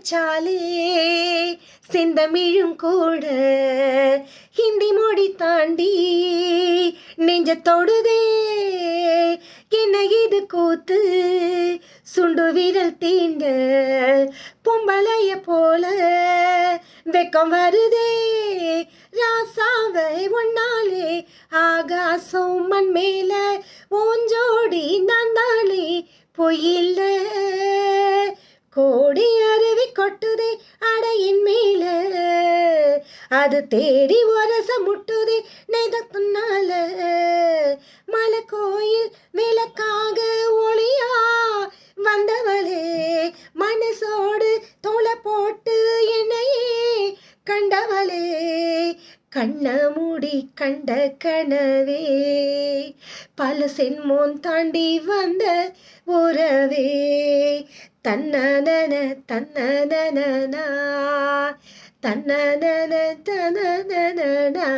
நினைச்சாலே செந்தமிழும் கூட ஹிந்தி மொழி தாண்டி நெஞ்ச தொடுதே என்ன இது கூத்து? சுண்டு வீரல் தீண்ட பொம்பளைய போல வெக்கம் வருதே. ராசாவை ஒன்னாலே ஆகாசம் மண் மேல ஓஞ்சோடி நான் தானே பொய்யில்ல கோடி அது தேடி ஒரச முட்டுதே நெய்தத்துனால மலை கோயில் விளக்காக ஒளியா வந்தவளே மனசோடு தோலை போட்டு என்னையே கண்டவளே கண்ண மூடி கண்ட கனவே பல சென்மோன் தாண்டி வந்த உறவே தன்னதன தன்னதனா தன்னன தனனா